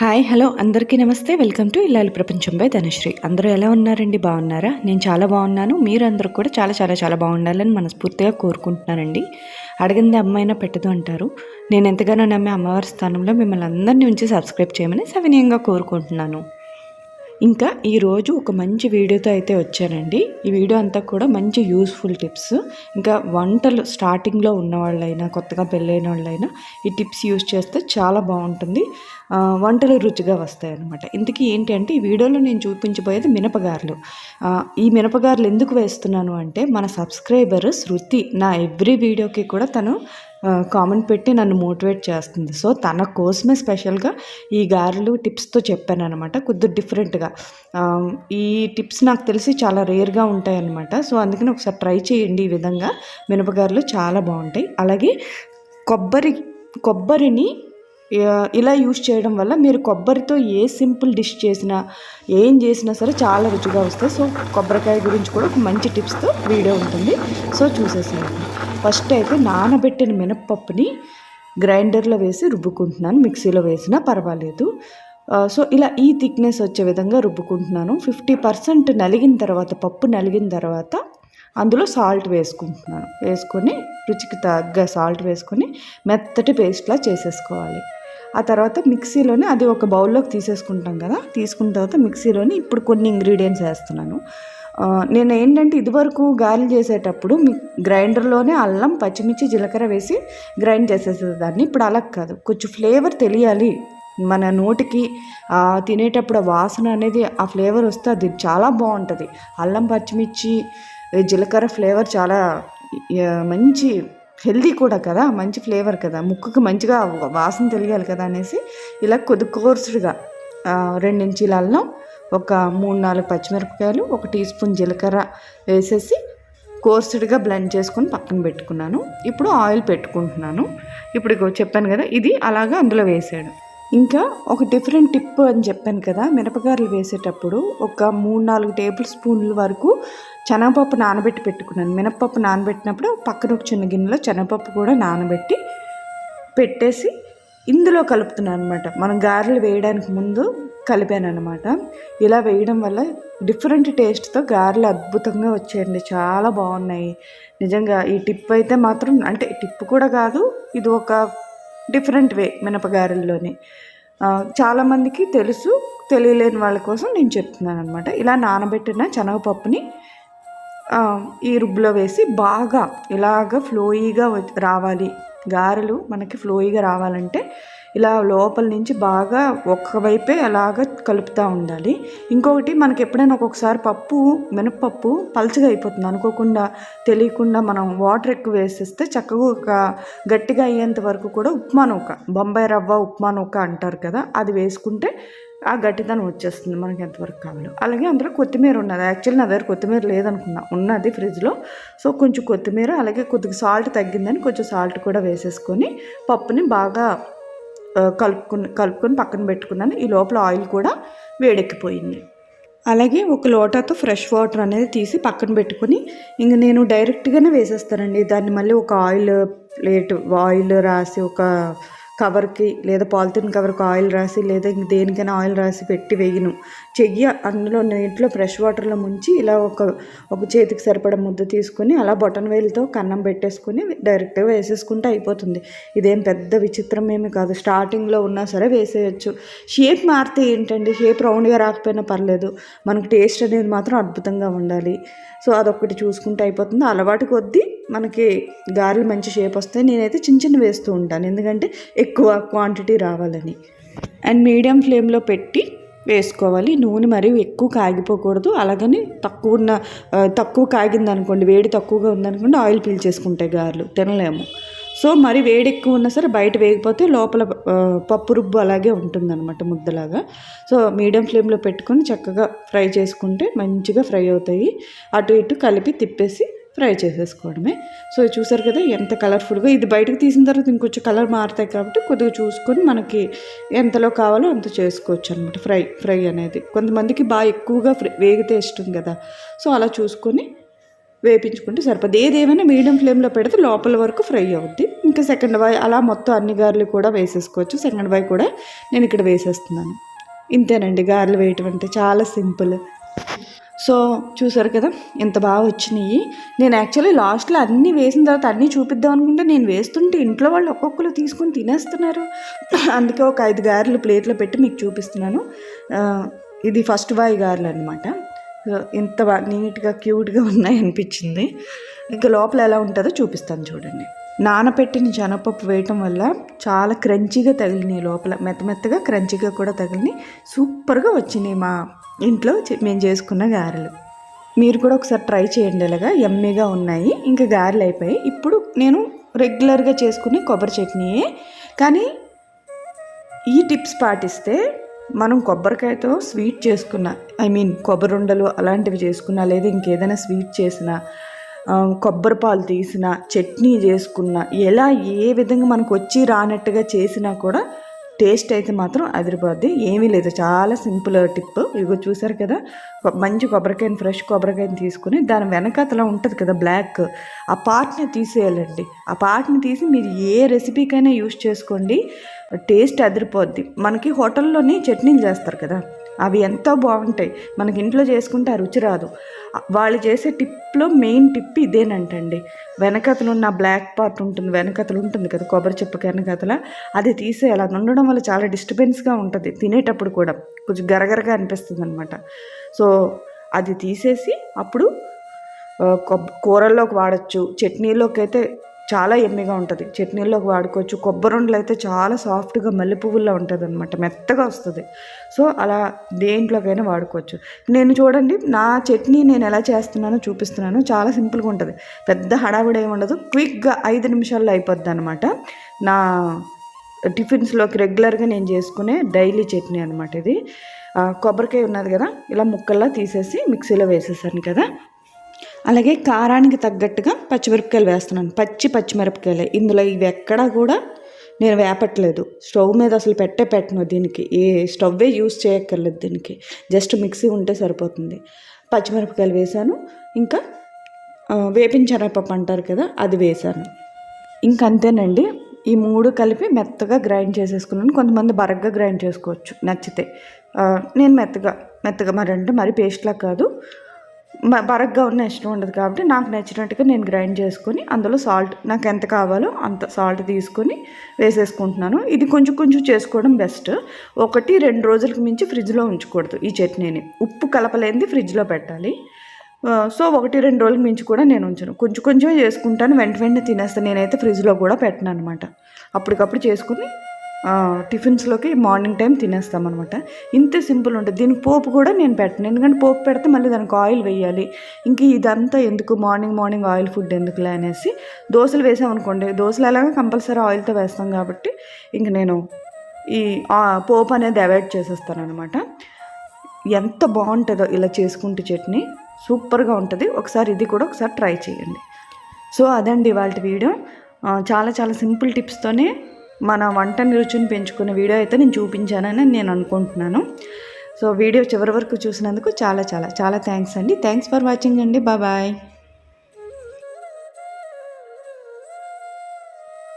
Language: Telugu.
హాయ్ హలో అందరికీ నమస్తే. వెల్కమ్ టు ఇల్లాలి ప్రపంచం బై ధనశ్రీ. అందరూ ఎలా ఉన్నారండి? బాగున్నారా? నేను చాలా బాగున్నాను. మీరు కూడా చాలా చాలా చాలా బాగుండాలని మనస్ఫూర్తిగా కోరుకుంటున్నానండి. అడిగింది అమ్మైనా పెట్టదు అంటారు. నేను ఎంతగానో నమ్మే అమ్మవారి స్థానంలో మిమ్మల్ని అందరినీ ఉంచి సబ్స్క్రైబ్ చేయమని సవినీయంగా కోరుకుంటున్నాను. ఇంకా ఈరోజు ఒక మంచి వీడియోతో అయితే వచ్చానండి. ఈ వీడియో అంతా కూడా మంచి యూస్ఫుల్ టిప్స్. ఇంకా వంటలు స్టార్టింగ్లో ఉన్న వాళ్ళైనా కొత్తగా పెళ్ళైన వాళ్ళైనా ఈ టిప్స్ యూస్ చేస్తే చాలా బాగుంటుంది. వంటలు రుచిగా వస్తాయి అన్నమాట ఇంతకీ ఏంటి అంటే ఈ వీడియోలో నేను చూపించబోయేది మినపగారులు. ఈ మినపగారులు ఎందుకు వేస్తున్నాను అంటే మన సబ్స్క్రైబర్ శృతి నా ఎవ్రీ వీడియోకి కూడా తను కామెంట్ పెట్టి నన్ను మోటివేట్ చేస్తుంది. సో తన కోసమే స్పెషల్గా ఈ గారెలు టిప్స్తో చెప్పాను అనమాట కొద్దిగా డిఫరెంట్గా ఈ టిప్స్ నాకు తెలిసి చాలా రేర్గా ఉంటాయన్నమాట. సో అందుకని ఒకసారి ట్రై చేయండి ఈ విధంగా. మినపగారెలు చాలా బాగుంటాయి. అలాగే కొబ్బరి కొబ్బరిని ఇలా యూస్ చేయడం వల్ల మీరు కొబ్బరితో ఏ సింపుల్ డిష్ చేసినా ఏం చేసినా సరే చాలా రుచిగా వస్తాయి. సో కొబ్బరికాయ గురించి కూడా ఒక మంచి టిప్స్తో వీడియో ఉంటుంది. సో చూసేసేయండి. ఫస్ట్ అయితే నానబెట్టిన మినప్పప్పుని గ్రైండర్లో వేసి రుబ్బుకుంటున్నాను మిక్సీలో వేసినా పర్వాలేదు. సో ఇలా ఈ థిక్నెస్ వచ్చే విధంగా రుబ్బుకుంటున్నాను. ఫిఫ్టీ పర్సెంట్ నలిగిన తర్వాత పప్పు నలిగిన తర్వాత అందులో సాల్ట్ వేసుకుంటున్నాను. వేసుకొని రుచికి తగ్గ సాల్ట్ వేసుకొని మెత్తటి పేస్ట్లా చేసేసుకోవాలి. ఆ తర్వాత మిక్సీలోనే అది ఒక బౌల్లోకి తీసేసుకుంటాం కదా తీసుకున్న తర్వాత మిక్సీలోని ఇప్పుడు కొన్ని ఇంగ్రీడియంట్స్ వేస్తున్నాను. నేను ఏంటంటే ఇదివరకు గారెలు చేసేటప్పుడు మీ గ్రైండర్లోనే అల్లం పచ్చిమిర్చి జీలకర్ర వేసి గ్రైండ్ చేసేసేదాన్ని. ఇప్పుడు అలా కాదు. కొంచెం ఫ్లేవర్ తెలియాలి. మన నోటికి తినేటప్పుడు వాసన అనేది ఆ ఫ్లేవర్ వస్తే అది చాలా బాగుంటుంది. అల్లం పచ్చిమిర్చి జీలకర్ర ఫ్లేవర్ చాలా మంచి హెల్దీ కూడా కదా. మంచి ఫ్లేవర్ కదా. ముక్కుకి మంచిగా వాసన తెలియాలి కదా అనేసి ఇలా కొద్ది కోర్సుడుగా రెండించిల అల్లం ఒక మూడు నాలుగు పచ్చిమిరపకాయలు ఒక టీ స్పూన్ జీలకర్ర వేసేసి కోర్సుడ్గా బ్లెండ్ చేసుకొని పక్కన పెట్టుకున్నాను. ఇప్పుడు ఆయిల్ పెట్టుకుంటున్నాను. ఇప్పుడు చెప్పాను కదా ఇది అలాగా అందులో వేసాడు ఇంకా ఒక డిఫరెంట్ టిప్ అని చెప్పాను కదా మిరపకాయలు వేసేటప్పుడు ఒక మూడు నాలుగు టేబుల్ స్పూన్ల వరకు శనగపప్పు నానబెట్టి పెట్టుకున్నాను. మినపప్పు నానబెట్టినప్పుడు పక్కన ఒక చిన్న గిన్నెలో శనగపప్పు కూడా నానబెట్టి పెట్టేసి ఇందులో కలుపుతున్నాను అనమాట మనం గారెలు వేయడానికి ముందు అనమాట ఇలా వేయడం వల్ల డిఫరెంట్ టేస్ట్తో గారెలు అద్భుతంగా వచ్చాయండి. చాలా బాగున్నాయి. నిజంగా ఈ టిప్ అయితే మాత్రం అంటే టిప్ కూడా కాదు ఇది ఒక డిఫరెంట్ వే మినపగారెల్లోని చాలామందికి తెలుసు తెలియలేని వాళ్ళ కోసం నేను చెప్తున్నాను అనమాట ఇలా నానబెట్టిన శనగపప్పుని ఈ రుబ్బులో వేసి బాగా ఇలాగ ఫ్లోయీగా రావాలి. గారెలు మనకి ఫ్లోయీగా రావాలంటే ఇలా లోపల నుంచి బాగా ఒక్కవైపే అలాగ కలుపుతూ ఉండాలి. ఇంకొకటి మనకి ఎప్పుడైనా ఒక్కొక్కసారి పప్పు మినప్పప్పు పలుచగా అయిపోతుంది. అనుకోకుండా తెలియకుండా మనం వాటర్ ఎక్కువ వేసేస్తే చక్కగా ఒక గట్టిగా అయ్యేంత వరకు కూడా ఉప్మా నూక బొంబాయి రవ్వ ఉప్మా నూక అంటారు కదా అది వేసుకుంటే ఆ గట్టిదనం వచ్చేస్తుంది మనకి ఎంతవరకు కావాలో. అలాగే అందులో కొత్తిమీర ఉన్నది. యాక్చువల్లీ నా దగ్గర కొత్తిమీర లేదనుకున్నా ఉన్నది ఫ్రిడ్జ్లో. సో కొంచెం కొత్తిమీర అలాగే కొద్దిగా సాల్ట్ తగ్గిందని కొంచెం సాల్ట్ కూడా వేసేసుకొని పప్పుని బాగా కలుపుకుని కలుపుకొని పక్కన పెట్టుకున్నాను. ఈ లోపల ఆయిల్ కూడా వేడెక్కిపోయింది. అలాగే ఒక లోటాతో ఫ్రెష్ వాటర్ అనేది తీసి పక్కన పెట్టుకొని ఇంక నేను డైరెక్ట్గానే వేసేస్తానండి. దాన్ని మళ్ళీ ఒక ఆయిల్ ప్లేట్ ఆయిల్ రాసి ఒక కవర్కి లేదా పాలిథిన్ కవర్కి ఆయిల్ రాసి లేదా ఇంక దేనికైనా ఆయిల్ రాసి పెట్టి వేయను. చెయ్యి అందులో నీటిలో ఫ్రెష్ వాటర్లో ముంచి ఇలా ఒక ఒక చేతికి సరిపడ ముద్ద తీసుకొని అలా బొటన్ వేలుతో కన్నం పెట్టేసుకొని డైరెక్ట్గా వేసేసుకుంటే అయిపోతుంది. ఇదేం పెద్ద విచిత్రం ఏమి కాదు. స్టార్టింగ్లో ఉన్నా సరే వేసేయచ్చు. షేప్ మారితే ఏంటండి? షేప్ రౌండ్గా రాకపోయినా పర్లేదు. మనకు టేస్ట్ అనేది మాత్రం అద్భుతంగా ఉండాలి. సో అదొకటి చూసుకుంటే అయిపోతుంది. అలవాటు కొద్దీ మనకి గారెలు మంచి షేప్ వస్తాయి. నేనైతే చిన్న చిన్న వేస్తూ ఉంటాను. ఎందుకంటే ఎక్కువ క్వాంటిటీ రావాలని. అండ్ మీడియం ఫ్లేమ్లో పెట్టి వేసుకోవాలి. నూనె మరీ ఎక్కువ కాగిపోకూడదు. అలాగని తక్కువ ఉన్న తక్కువ కాగింది అనుకోండి వేడి తక్కువగా ఉందనుకోండి ఆయిల్ పీల్చేసుకుంటాయి గారెలు తినలేము. సో మరి వేడి ఎక్కువ ఉన్నా సరే బయట వేగిపోతే లోపల పప్పు రుబ్బు అలాగే ఉంటుందన్నమాట ముద్దలాగా. సో మీడియం ఫ్లేమ్లో పెట్టుకొని చక్కగా ఫ్రై చేసుకుంటే మంచిగా ఫ్రై అవుతాయి. అటు ఇటు కలిపి తిప్పేసి ఫ్రై చేసేసుకోవడమే. సో చూసారు కదా ఎంత కలర్ఫుల్గా ఇది బయటకు తీసిన తర్వాత ఇంకొంచెం కలర్ మారుతాయి కాబట్టి కొద్దిగా చూసుకొని మనకి ఎంతలో కావాలో అంత చేసుకోవచ్చు అనమాట ఫ్రై ఫ్రై అనేది. కొంతమందికి బాగా ఎక్కువగా ఫ్రై వేగితే ఇష్టం కదా. సో అలా చూసుకొని వేపించుకుంటే సరిపోద్ది. ఏదేమైనా మీడియం ఫ్లేమ్లో పెడితే లోపల వరకు ఫ్రై అవుద్ది. ఇంకా సెకండ్ బాయ్ అలా మొత్తం అన్ని గారెలు కూడా వేసేసుకోవచ్చు. సెకండ్ బాయ్ కూడా నేను ఇక్కడ వేసేస్తున్నాను. ఇంతేనండి గారెలు వేయటం అంటే చాలా సింపుల్. సో చూసారు కదా ఎంత బాగా వచ్చినాయి. నేను యాక్చువల్లీ లాస్ట్లో అన్నీ వేసిన తర్వాత అన్నీ చూపిద్దాం అనుకుంటే నేను వేస్తుంటే ఇంట్లో వాళ్ళు ఒక్కొక్కరు తీసుకొని తినేస్తున్నారు. అందుకే ఒక ఐదు గారెలు ప్లేట్లో పెట్టి మీకు చూపిస్తున్నాను. ఇది ఫస్ట్ బాయ్ గారెలు అనమాట ఇంత నీట్గా క్యూట్గా ఉన్నాయి అనిపించింది ఇంకా లోపల ఎలా ఉంటుందో చూపిస్తాను చూడండి. నానపెట్టిన శనగపప్పు వేయటం వల్ల చాలా క్రంచీగా తగిలినాయి లోపల. మెత్త మెత్తగా క్రంచీగా కూడా తగిలినాయి. సూపర్గా వచ్చినాయి మా ఇంట్లో చే- మేము చేసుకున్న గారెలు. మీరు కూడా ఒకసారి ట్రై చేయండి ఇలాగా. ఎమ్మీగా ఉన్నాయి. ఇంకా గారెలు అయిపోయాయి. ఇప్పుడు నేను రెగ్యులర్గా చేసుకునే కొబ్బరి చట్నీయే. కానీ ఈ టిప్స్ పాటిస్తే మనం కొబ్బరికాయతో స్వీట్ చేసుకున్న ఐ మీన్ కొబ్బరి ఉండలు అలాంటివి చేసుకున్నా లేదా ఇంకేదైనా స్వీట్ చేసినా కొబ్బరి పాలు తీసిన చట్నీ చేసుకున్న ఎలా ఏ విధంగా మనకు వచ్చి రానట్టుగా చేసినా కూడా టేస్ట్ అయితే మాత్రం అదిరిపోద్ది. ఏమీ లేదు. చాలా సింపుల్ టిప్. ఇగో చూసారు కదా? మంచి కొబ్బరికాయని ఫ్రెష్ కొబ్బరికాయని తీసుకుని దాని వెనకాతల ఉంటుంది కదా బ్లాక్. ఆ పార్ట్ని తీసేయాలండి. ఆ పార్ట్ని తీసి మీరు ఏ రెసిపీకైనా యూస్ చేసుకోండి. టేస్ట్ అదిరిపోద్ది. మనకి హోటల్లోనే చట్నీలు చేస్తారు కదా? అవి ఎంతో బాగుంటాయి. మనకి ఇంట్లో చేసుకుంటే ఆ రుచి రాదు. వాళ్ళు చేసే టిప్లో మెయిన్ టిప్ ఇదేనంటండి. వెనకతలు ఉన్న బ్లాక్ పార్ట్ ఉంటుంది వెనకతలు ఉంటుంది కదా కొబ్బరి చెప్పు వెనకతల అది తీసేయాలి అది ఉండడం వల్ల చాలా డిస్టర్బెన్స్గా ఉంటుంది. తినేటప్పుడు కూడా కొంచెం గరగరగా అనిపిస్తుంది అనమాట సో అది తీసేసి అప్పుడు కూరల్లోకి వాడచ్చు చట్నీలోకి అయితే చాలా ఎమ్మిగా ఉంటుంది. చట్నీల్లోకి వాడుకోవచ్చు. కొబ్బరుండలు అయితే చాలా సాఫ్ట్గా మల్లె పువ్వుల్లో ఉంటుంది అనమాట మెత్తగా వస్తుంది. సో అలా దేంట్లోకైనా వాడుకోవచ్చు. నేను చూడండి నా చట్నీ నేను ఎలా చేస్తున్నానో చూపిస్తున్నాను. చాలా సింపుల్గా ఉంటుంది. పెద్ద హడావిడి ఏమి ఉండదు. క్విక్గా ఐదు నిమిషాల్లో అయిపోద్ది అనమాట నా టిఫిన్స్లోకి రెగ్యులర్గా నేను చేసుకునే డైలీ చట్నీ అనమాట ఇది. కొబ్బరికాయ ఉన్నది కదా ఇలా ముక్కల్లా తీసేసి మిక్సీలో వేసేసాను కదా. అలాగే కారానికి తగ్గట్టుగా పచ్చిమిరపకాయలు వేస్తున్నాను. పచ్చి పచ్చిమిరపకాయలే. ఇందులో ఇవి ఎక్కడా కూడా నేను వేపట్లేదు స్టవ్ మీద అసలు పెట్టే పెట్టను దీనికి. ఏ స్టవ్వే యూస్ చేయక్కర్లేదు దీనికి. జస్ట్ మిక్సీ ఉంటే సరిపోతుంది. పచ్చిమిరపకాయలు వేసాను ఇంకా ఆ, అంటారు కదా అది వేసాను ఇంకంతేనండి ఈ మూడు కలిపి మెత్తగా గ్రైండ్ చేసేసుకున్నాను. కొంతమంది బరగ్గా గ్రైండ్ చేసుకోవచ్చు. నచ్చితే. నేను మెత్తగా మెత్తగా మరి అంటే మరి పేస్ట్లా కాదు. బరగ్గా ఉన్న ఇష్టం ఉండదు కాబట్టి నాకు నచ్చినట్టుగా నేను గ్రైండ్ చేసుకొని అందులో సాల్ట్ నాకు ఎంత కావాలో అంత సాల్ట్ తీసుకొని వేసేసుకుంటున్నాను. ఇది కొంచెం కొంచెం చేసుకోవడం బెస్ట్. ఒకటి రెండు రోజులకు మించి ఫ్రిడ్జ్లో ఉంచకూడదు ఈ చట్నీని. ఉప్పు కలపలేనిది ఫ్రిడ్జ్లో పెట్టాలి. సో ఒకటి రెండు రోజులకు మించి కూడా నేను ఉంచను. కొంచెం కొంచెం చేసుకుంటాను. వెంట వెంటనే తినేస్తాను నేనైతే ఫ్రిడ్జ్లో కూడా పెట్టను అనమాట అప్పటికప్పుడు చేసుకుని టిఫిన్స్లోకి మార్నింగ్ టైం తినేస్తామన్నమాట. ఇంతే సింపుల్ ఉంటుంది. దీనికి పోపు కూడా నేను పెట్టను. ఎందుకంటే పోపు పెడితే మళ్ళీ దానికి ఆయిల్ వేయాలి. ఇంక ఇదంతా ఎందుకు? మార్నింగ్ మార్నింగ్ ఆయిల్ ఫుడ్ ఎందుకులే అనేసి దోశలు వేసామనుకోండి. దోశలు ఎలాగా కంపల్సరీ ఆయిల్తో వేస్తాం కాబట్టి ఇంక నేను ఈ పోపు అనేది అవాయిడ్ చేసేస్తాను అనమాట ఎంత బాగుంటుందో ఇలా చేసుకుంటే చట్నీ సూపర్గా ఉంటుంది. ఒకసారి ఇది కూడా ఒకసారి ట్రై చేయండి. సో అదండి వాళ్ళ వీడియో. చాలా చాలా సింపుల్ టిప్స్తోనే మన వంటని రుచిని పెంచుకునే వీడియో అయితే నేను చూపించానని నేను అనుకుంటున్నాను. సో వీడియో చివరి వరకు చూసినందుకు చాలా చాలా చాలా థ్యాంక్స్ అండి. థ్యాంక్స్ ఫర్ వాచింగ్ అండి. బాయ్